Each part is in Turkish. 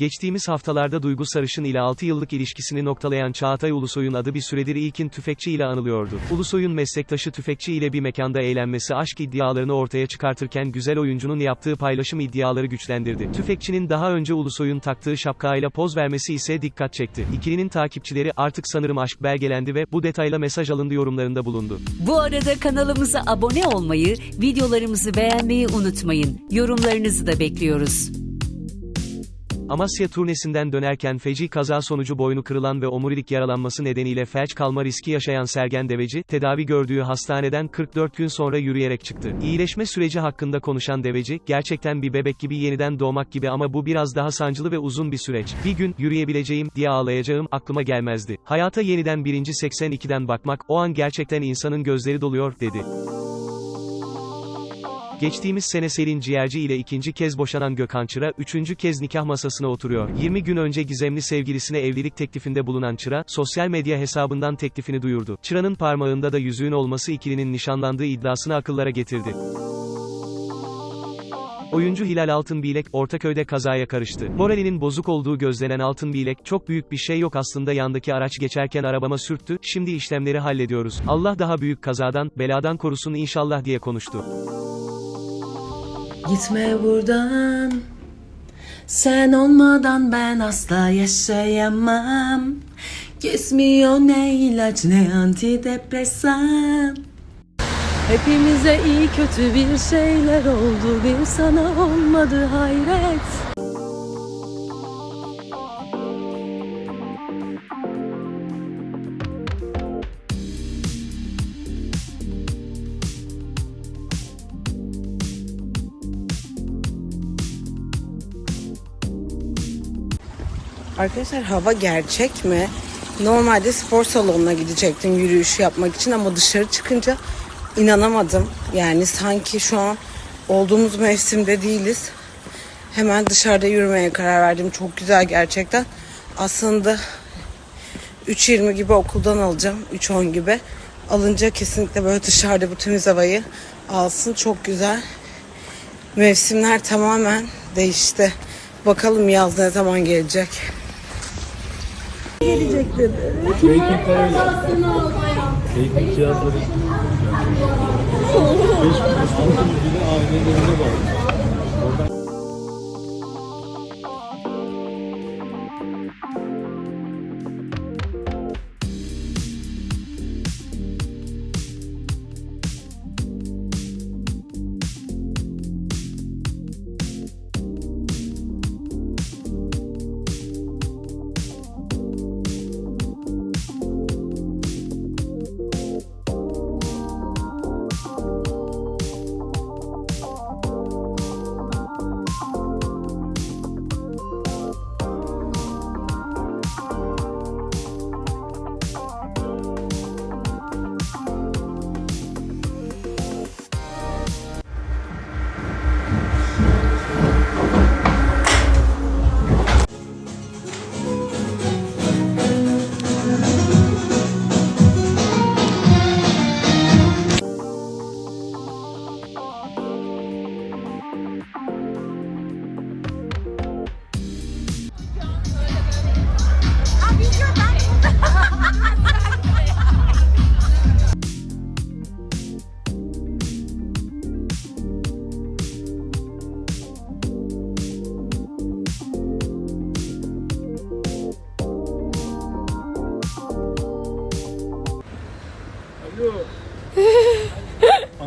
Geçtiğimiz haftalarda Duygu Sarışın ile 6 yıllık ilişkisini noktalayan Çağatay Ulusoy'un adı bir süredir ilkin tüfekçi ile anılıyordu. Ulusoy'un meslektaşı tüfekçi ile bir mekanda eğlenmesi aşk iddialarını ortaya çıkartırken güzel oyuncunun yaptığı paylaşım iddiaları güçlendirdi. Tüfekçinin daha önce Ulusoy'un taktığı şapkayla poz vermesi ise dikkat çekti. İkilinin takipçileri artık sanırım aşk belgelendi ve bu detayla mesaj alındı yorumlarında bulundu. Bu arada kanalımıza abone olmayı, videolarımızı beğenmeyi unutmayın. Yorumlarınızı da bekliyoruz. Amasya turnesinden dönerken feci kaza sonucu boynu kırılan ve omurilik yaralanması nedeniyle felç kalma riski yaşayan Sergen Deveci, tedavi gördüğü hastaneden 44 gün sonra yürüyerek çıktı. İyileşme süreci hakkında konuşan Deveci, gerçekten bir bebek gibi yeniden doğmak gibi ama bu biraz daha sancılı ve uzun bir süreç. Bir gün, yürüyebileceğim, diye ağlayacağım, aklıma gelmezdi. Hayata yeniden birinci 82'den bakmak, o an gerçekten insanın gözleri doluyor, dedi. Geçtiğimiz sene Selin Ciğerci ile ikinci kez boşanan Gökhan Çıra, üçüncü kez nikah masasına oturuyor. 20 gün önce gizemli sevgilisine evlilik teklifinde bulunan Çıra, sosyal medya hesabından teklifini duyurdu. Çıra'nın parmağında da yüzüğün olması ikilinin nişanlandığı iddiasını akıllara getirdi. Oyuncu Hilal Altınbilek, Ortaköy'de kazaya karıştı. Moralinin bozuk olduğu gözlenen Altınbilek, çok büyük bir şey yok aslında yandaki araç geçerken arabama sürttü, şimdi işlemleri hallediyoruz. Allah daha büyük kazadan, beladan korusun inşallah diye konuştu. Gitme buradan. Sen olmadan ben asla yaşayamam. Kesmiyor ne ilaç ne antidepresan. Hepimize iyi kötü bir şeyler oldu. Bir sana olmadı hayret Arkadaşlar hava gerçek mi? Normalde spor salonuna gidecektim yürüyüş yapmak için ama dışarı çıkınca inanamadım. Yani sanki şu an olduğumuz mevsimde değiliz. Hemen dışarıda yürümeye karar verdim. Çok güzel gerçekten. Aslında 3.20 gibi okuldan alacağım. 3.10 gibi. Alınca kesinlikle böyle dışarıda bu temiz havayı alsın. Çok güzel. Mevsimler tamamen değişti. Bakalım yaz ne zaman gelecek. Baking parayla. Baking cihazları.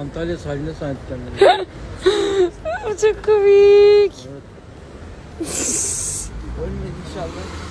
Antalya sahiline sahiplendim. Çok komik. Ölmedi inşallah.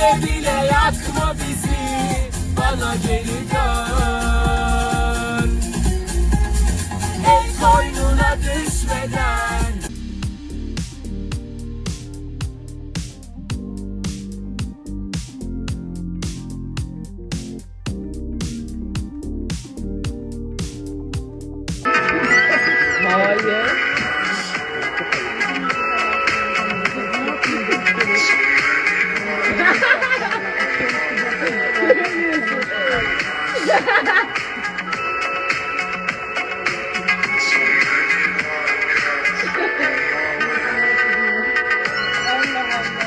Bile bile yakma bizi. Bana geri dön Allah Allah.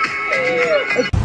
É